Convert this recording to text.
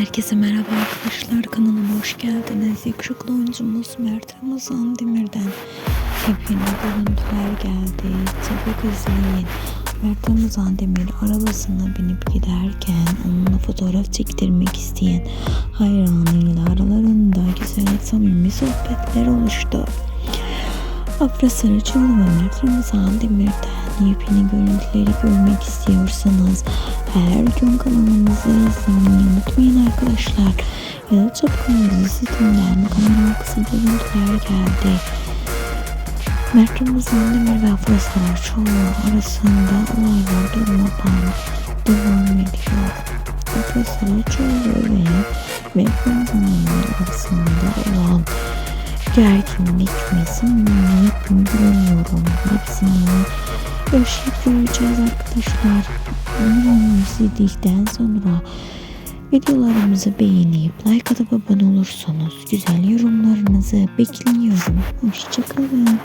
Herkese merhaba arkadaşlar kanalıma hoş geldiniz. Yakışıklı oyuncumuz Mert Ramazan Demir'den yepyeni görüntüler geldi. Çabuk izleyin. Mert Ramazan Demir arabasına binip giderken onunla fotoğraf çektirmek isteyen hayranıyla aralarında güzel samimi sohbetler oluştu. Afra Sarıcıoğlu ve Mert Ramazan Demir'den yepyeni görüntüleri görmek istiyorsanız her gün kanalımızı izlemeyi unutmayın arkadaşlar. Ya çapkınızı sitinden kanala kısa görüntüler geldi. Mert Ramazan Demir ve Afra Sarıcıoğlu arasında olaylar durmadan devam ediyor. Afra Sarıcıoğlu ve Mert Ramazan Demir arasında olan gerginlik samimiyet mi bilmiyorum. Hepsini yaşayıp göreceğiz arkadaşlar. Bunu izledikten sonra videolarımızı beğenip like atıp abone olursanız güzel yorumlarınızı bekliyorum. Hoşçakalın.